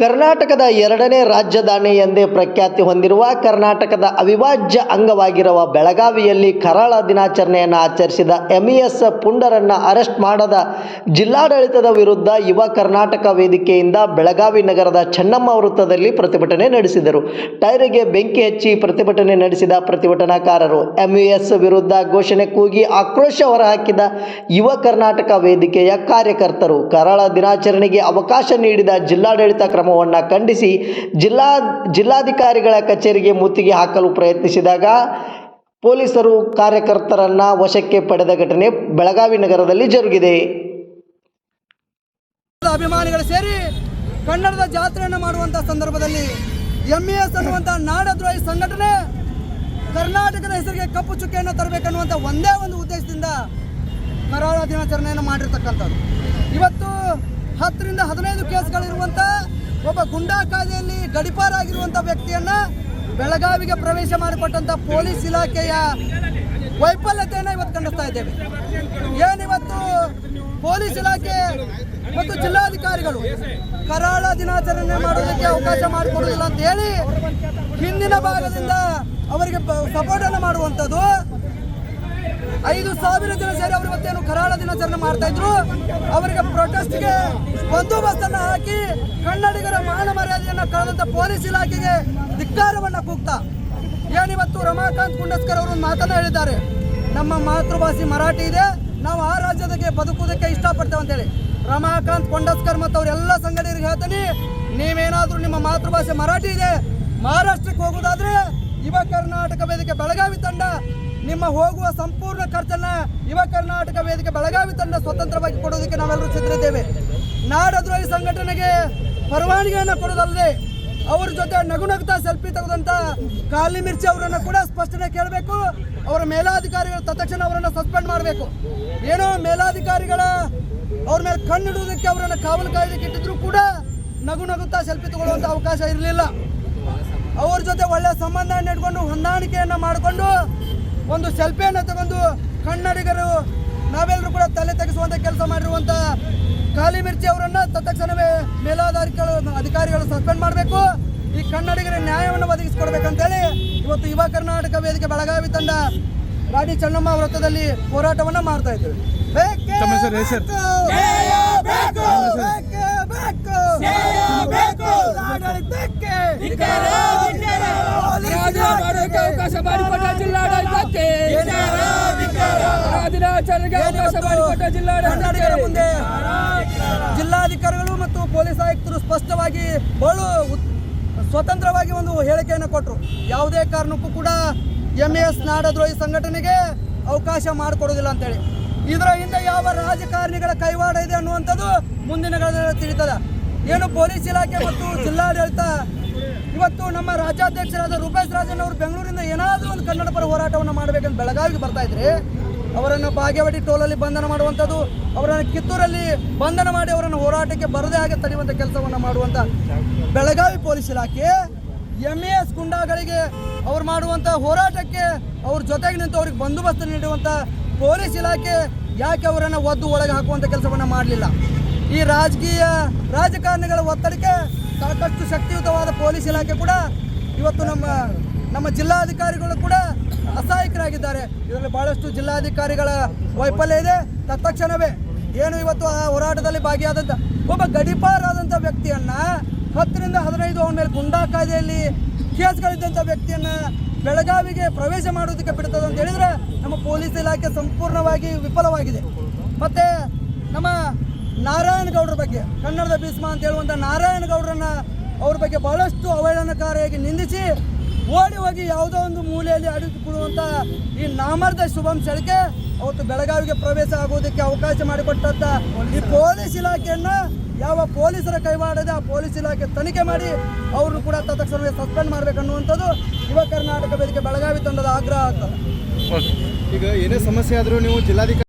ಕರ್ನಾಟಕದ ಎರಡನೇ ರಾಜಧಾನಿ ಎಂದೇ ಪ್ರಖ್ಯಾತಿ ಹೊಂದಿರುವ ಕರ್ನಾಟಕದ ಅವಿಭಾಜ್ಯ ಅಂಗವಾಗಿರುವ ಬೆಳಗಾವಿಯಲ್ಲಿ ಕರಾಳ ದಿನಾಚರಣೆಯನ್ನು ಆಚರಿಸಿದ ಎಂಇಎಸ್ ಪುಂಡರನ್ನು ಅರೆಸ್ಟ್ ಮಾಡದ ಜಿಲ್ಲಾಡಳಿತದ ವಿರುದ್ಧ ಯುವ ಕರ್ನಾಟಕ ವೇದಿಕೆಯಿಂದ ಬೆಳಗಾವಿ ನಗರದ ಚೆನ್ನಮ್ಮ ವೃತ್ತದಲ್ಲಿ ಪ್ರತಿಭಟನೆ ನಡೆಸಿದರು. ಟೈರಿಗೆ ಬೆಂಕಿ ಹಚ್ಚಿ ಪ್ರತಿಭಟನೆ ನಡೆಸಿದ ಪ್ರತಿಭಟನಾಕಾರರು ಎಂಇಎಸ್ ವಿರುದ್ಧ ಘೋಷಣೆ ಕೂಗಿ ಆಕ್ರೋಶ ಹೊರಹಾಕಿದ ಯುವ ಕರ್ನಾಟಕ ವೇದಿಕೆಯ ಕಾರ್ಯಕರ್ತರು. ಕರಾಳ ದಿನಾಚರಣೆಗೆ ಅವಕಾಶ ನೀಡಿದ ಜಿಲ್ಲಾಡಳಿತ ಕ್ರಮವನ್ನು ಖಂಡಿಸಿ ಜಿಲ್ಲಾ ಜಿಲ್ಲಾಧಿಕಾರಿಗಳ ಕಚೇರಿಗೆ ಮುತ್ತಿಗೆ ಹಾಕಲು ಪ್ರಯತ್ನಿಸಿದಾಗ ಪೊಲೀಸರು ಕಾರ್ಯಕರ್ತರನ್ನು ವಶಕ್ಕೆ ಪಡೆದ ಘಟನೆ ಬೆಳಗಾವಿ ನಗರದಲ್ಲಿ ಜರುಗಿದೆ. ಅಭಿಮಾನಿಗಳು ಸೇರಿ ಕನ್ನಡದ ಜಾತ್ರೆಯನ್ನು ಮಾಡುವಂತ ಸಂದರ್ಭದಲ್ಲಿ ಎಂಇಎಸ್ ಅನ್ನುವಂಥ ನಾಡದ್ರೋಹಿ ಸಂಘಟನೆ ಕರ್ನಾಟಕದ ಹೆಸರಿಗೆ ಕಪ್ಪು ಚುಕ್ಕೆಯನ್ನು ತರಬೇಕನ್ನುವಂಥ ಒಂದೇ ಒಂದು ಉದ್ದೇಶದಿಂದ ಕರಾಳ ದಿನಾಚರಣೆಯನ್ನು ಮಾಡಿರ್ತಕ್ಕಂಥದ್ದು. ಇವತ್ತು ಹತ್ತರಿಂದ ಹದಿನೈದು ಕೇಸ್ಗಳಿರುವಂಥ ಒಬ್ಬ ಗುಂಡಾ ಕಾಯ್ದೆಯಲ್ಲಿ ಗಡಿಪಾರಾಗಿರುವಂಥ ವ್ಯಕ್ತಿಯನ್ನ ಬೆಳಗಾವಿಗೆ ಪ್ರವೇಶ ಮಾಡಿಕೊಟ್ಟಂಥ ಪೊಲೀಸ್ ಇಲಾಖೆಯ ವೈಫಲ್ಯತೆಯನ್ನು ಇವತ್ತು ಖಂಡಿಸ್ತಾ ಇದ್ದೇವೆ. ಏನಿವತ್ತು ಪೊಲೀಸ್ ಇಲಾಖೆ ಮತ್ತು ಜಿಲ್ಲಾಧಿಕಾರಿಗಳು ಕರಾಳ ದಿನಾಚರಣೆ ಮಾಡೋದಕ್ಕೆ ಅವಕಾಶ ಮಾಡಿಕೊಡೋದಿಲ್ಲ ಅಂತ ಹೇಳಿ ಹಿಂದಿನ ಭಾಗದಿಂದ ಅವರಿಗೆ ಸಪೋರ್ಟ್ ಅನ್ನು ಮಾಡುವಂಥದ್ದು ಐದು ಸಾವಿರ ಜನ ಸೇರಿ ಅವರು ಇವತ್ತೇನು ಕರಾಳ ದಿನಾಚರಣೆ ಮಾಡ್ತಾ ಇದ್ರು. ಅವರಿಗೆ ಪ್ರೊಟೆಸ್ಟ್ಗೆ ಅನ್ನ ಹಾಕಿ ಕನ್ನಡಿಗರ ಮಾನ ಮರ್ಯಾದೆಯನ್ನ ಕಳೆದಂತ ಪೊಲೀಸ್ ಇಲಾಖೆಗೆ ಧಿಕ್ಕಾರವನ್ನ ಕೂಗ್ತಾ. ಏನಿವತ್ತು ರಮಾಕಾಂತ್ ಕುಂಡಸ್ಕರ್ ಅವರು ಮಾತನ್ನ ಹೇಳಿದ್ದಾರೆ. ನಮ್ಮ ಮಾತೃಭಾಷೆ ಮರಾಠಿ ಇದೆ. ನಾವು ಆ ರಾಜ್ಯದಾಗೆ ಬದುಕುವುದಕ್ಕೆ ಇಷ್ಟಪಡ್ತೇವೆ ಅಂತೇಳಿ. ರಮಾಕಾಂತ್ ಕೊಂಡಸ್ಕರ್ ಮತ್ತು ಅವರೆಲ್ಲ ಸಂಘಟನೆಗೆ ಹೇಳ್ತೀನಿ, ನೀವೇನಾದರೂ ನಿಮ್ಮ ಮಾತೃಭಾಷೆ ಮರಾಠಿ ಇದೆ, ಮಹಾರಾಷ್ಟ್ರಕ್ಕೆ ಹೋಗೋದಾದ್ರೆ ಯುವ ಕರ್ನಾಟಕ ವೇದಿಕೆ ಬೆಳಗಾವಿ ತಂಡ ನಿಮ್ಮ ಹೋಗುವ ಸಂಪೂರ್ಣ ಖರ್ಚನ್ನ ಯುವ ಕರ್ನಾಟಕ ವೇದಿಕೆ ಬೆಳಗಾವಿ ತಂಡ ಸ್ವತಂತ್ರವಾಗಿ ಕೊಡೋದಕ್ಕೆ ನಾವೆಲ್ಲರೂ ಸಿದ್ಧರಿದ್ದೇವೆ. ನಾಡದ್ರೋಹಿ ಸಂಘಟನೆಗೆ ಪರವಾನಗಿಯನ್ನು ಕೊಡೋದಲ್ಲದೆ ಅವರ ಜೊತೆ ನಗು ನಗುತ್ತಾ ಸೆಲ್ಫಿ ತೆಗೆದಂತ ಕಾಲಿ ಮಿರ್ಚಿ ಅವರನ್ನು ಕೂಡ ಸ್ಪಷ್ಟನೆ ಕೇಳಬೇಕು. ಅವರ ಮೇಲಾಧಿಕಾರಿಗಳು ತತ್ಕ್ಷಣ ಅವರನ್ನು ಸಸ್ಪೆಂಡ್ ಮಾಡಬೇಕು. ಏನೋ ಮೇಲಾಧಿಕಾರಿಗಳ ಅವ್ರ ಮೇಲೆ ಕಣ್ಣಿಡುವುದಕ್ಕೆ ಅವರನ್ನು ಕಾವಲು ಕಾಯ್ದಕ್ಕೆ ಇಟ್ಟಿದ್ರು ಕೂಡ ನಗು ನಗುತ್ತಾ ಸೆಲ್ಫಿ ತಗೊಳ್ಳುವಂತ ಅವಕಾಶ ಇರಲಿಲ್ಲ. ಅವ್ರ ಜೊತೆ ಒಳ್ಳೆ ಸಂಬಂಧ ಇಟ್ಕೊಂಡು ಹೊಂದಾಣಿಕೆಯನ್ನು ಮಾಡಿಕೊಂಡು ಒಂದು ಸೆಲ್ಫಿಯನ್ನು ತಗೊಂಡು ಕನ್ನಡಿಗರು ನಾವೆಲ್ಲರೂ ಕೂಡ ತಲೆ ತೆಗೆಸುವಂತ ಕೆಲಸ ಮಾಡಿರುವಂತ ಕಾಲಿ ಮಿರ್ಚಿ ಅವರನ್ನ ತತ್ಕ್ಷಣವೇ ಮೇಲಾಧಿಕಾರಿಗಳು ಅಧಿಕಾರಿಗಳು ಸಸ್ಪೆಂಡ್ ಮಾಡಬೇಕು. ಈ ಕನ್ನಡಿಗರ ನ್ಯಾಯವನ್ನು ಒದಗಿಸಿಕೊಡ್ಬೇಕಂತೇಳಿ ಇವತ್ತು ಯುವ ಕರ್ನಾಟಕ ವೇದಿಕೆ ಬೆಳಗಾವಿ ತಂಡ ರಾಣಿ ಚೆನ್ನಮ್ಮ ವೃತ್ತದಲ್ಲಿ ಹೋರಾಟವನ್ನ ಮಾಡ್ತಾ ಇದ್ದೇವೆ. ಬೇಕೇ ಕನ್ನಡಿಗರ ಮುಂದೆ ಜಿಲ್ಲಾಧಿಕಾರಿಗಳು ಮತ್ತು ಪೊಲೀಸ್ ಆಯುಕ್ತರು ಸ್ಪಷ್ಟವಾಗಿ ಬಹಳ ಸ್ವತಂತ್ರವಾಗಿ ಒಂದು ಹೇಳಿಕೆಯನ್ನು ಕೊಟ್ಟರು ಯಾವುದೇ ಕಾರಣಕ್ಕೂ ಕೂಡ ಎಂ ಎಸ್ ನಾಡದ್ರೋಹಿ ಸಂಘಟನೆಗೆ ಅವಕಾಶ ಮಾಡಿಕೊಡೋದಿಲ್ಲ ಅಂತೇಳಿ. ಇದರ ಹಿಂದೆ ಯಾವ ರಾಜಕಾರಣಿಗಳ ಕೈವಾಡ ಇದೆ ಅನ್ನುವಂಥದ್ದು ಮುಂದಿನ ತಿಳಿತದ ಏನು ಪೊಲೀಸ್ ಇಲಾಖೆ ಮತ್ತು ಜಿಲ್ಲಾಡಳಿತ ಇವತ್ತು ನಮ್ಮ ರಾಜ್ಯಾಧ್ಯಕ್ಷರಾದ ರೂಪೇಶ್ ರಾಜನ್ ಅವರು ಬೆಂಗಳೂರಿಂದ ಏನಾದರೂ ಒಂದು ಕನ್ನಡ ಪರ ಹೋರಾಟವನ್ನು ಮಾಡಬೇಕಂತ ಬೆಳಗಾವಿಗೆ ಬರ್ತಾ ಇದ್ರೆ ಅವರನ್ನು ಬಾಗೇವಾಡಿ ಟೋಲಲ್ಲಿ ಬಂಧನ ಮಾಡುವಂಥದ್ದು, ಅವರನ್ನು ಕಿತ್ತೂರಲ್ಲಿ ಬಂಧನ ಮಾಡಿ ಅವರನ್ನು ಹೋರಾಟಕ್ಕೆ ಬರದೇ ಹಾಗೆ ತಡೆಯುವಂಥ ಕೆಲಸವನ್ನು ಮಾಡುವಂಥ ಬೆಳಗಾವಿ ಪೊಲೀಸ್ ಇಲಾಖೆ ಎಂ ಎ ಎಸ್ ಗುಂಡಾಗಳಿಗೆ ಅವ್ರು ಮಾಡುವಂಥ ಹೋರಾಟಕ್ಕೆ ಅವ್ರ ಜೊತೆಗೆ ನಿಂತು ಅವ್ರಿಗೆ ಬಂದೋಬಸ್ತ್ ನೀಡುವಂಥ ಪೊಲೀಸ್ ಇಲಾಖೆ ಯಾಕೆ ಅವರನ್ನು ಒದ್ದು ಒಳಗೆ ಹಾಕುವಂಥ ಕೆಲಸವನ್ನು ಮಾಡಲಿಲ್ಲ? ಈ ರಾಜಕೀಯ ರಾಜಕಾರಣಿಗಳ ಒತ್ತಡಕ್ಕೆ ಸಾಕಷ್ಟು ಶಕ್ತಿಯುತವಾದ ಪೊಲೀಸ್ ಇಲಾಖೆ ಕೂಡ ಇವತ್ತು ನಮ್ಮ ನಮ್ಮ ಜಿಲ್ಲಾಧಿಕಾರಿಗಳು ಕೂಡ ಅಸಹಾಯಕರಾಗಿದ್ದಾರೆ. ಇದರಲ್ಲಿ ಬಹಳಷ್ಟು ಜಿಲ್ಲಾಧಿಕಾರಿಗಳ ವೈಫಲ್ಯ ಇದೆ. ತತ್ಕ್ಷಣವೇ ಏನು ಇವತ್ತು ಆ ಹೋರಾಟದಲ್ಲಿ ಭಾಗಿಯಾದಂಥ ಒಬ್ಬ ಗಡಿಪಾರಾದಂಥ ವ್ಯಕ್ತಿಯನ್ನ ಹತ್ತರಿಂದ ಹದಿನೈದು ಅವನ ಮೇಲೆ ಗುಂಡಾ ಕಾಯ್ದೆಯಲ್ಲಿ ಕೇಸ್ಗಳಿದ್ದಂಥ ವ್ಯಕ್ತಿಯನ್ನ ಬೆಳಗಾವಿಗೆ ಪ್ರವೇಶ ಮಾಡೋದಕ್ಕೆ ಬಿಡ್ತದೆ ಅಂತ ಹೇಳಿದ್ರೆ ನಮ್ಮ ಪೊಲೀಸ್ ಇಲಾಖೆ ಸಂಪೂರ್ಣವಾಗಿ ವಿಫಲವಾಗಿದೆ. ಮತ್ತೆ ನಮ್ಮ ನಾರಾಯಣ ಗೌಡ್ರ ಬಗ್ಗೆ, ಕನ್ನಡದ ಭೀಸ್ಮ ಅಂತ ಹೇಳುವಂಥ ನಾರಾಯಣ ಗೌಡ್ರನ್ನ ಅವ್ರ ಬಗ್ಗೆ ಬಹಳಷ್ಟು ಅವಹೇಳನಕಾರಿಯಾಗಿ ನಿಂದಿಸಿ ಓಡಿ ಹೋಗಿ ಯಾವುದೋ ಒಂದು ಮೂಲೆಯಲ್ಲಿ ಅಡಿದುಕೊಳ್ಳುವಂಥ ಈ ನಾಮರ್ದ ಶುಭಂ ಸೆಳಕೆ ಅವತ್ತು ಬೆಳಗಾವಿಗೆ ಪ್ರವೇಶ ಆಗುವುದಕ್ಕೆ ಅವಕಾಶ ಮಾಡಿಕೊಟ್ಟಂತ ಈ ಪೊಲೀಸ್ ಇಲಾಖೆಯನ್ನು ಯಾವ ಪೊಲೀಸರ ಕೈವಾಡದೆ ಆ ಪೊಲೀಸ್ ಇಲಾಖೆ ತನಿಖೆ ಮಾಡಿ ಅವ್ರನ್ನು ಕೂಡ ತಕ್ಷಣವೇ ಸಸ್ಪೆಂಡ್ ಮಾಡ್ಬೇಕನ್ನುವಂಥದ್ದು ಯುವ ಕರ್ನಾಟಕ ವೇದಿಕೆ ಬೆಳಗಾವಿ ತಂಡದ ಆಗ್ರಹ ಆಗ್ತದೆ. ಈಗ ಏನೇ ಸಮಸ್ಯೆ ಆದರೂ ನೀವು ಜಿಲ್ಲಾಧಿಕಾರಿ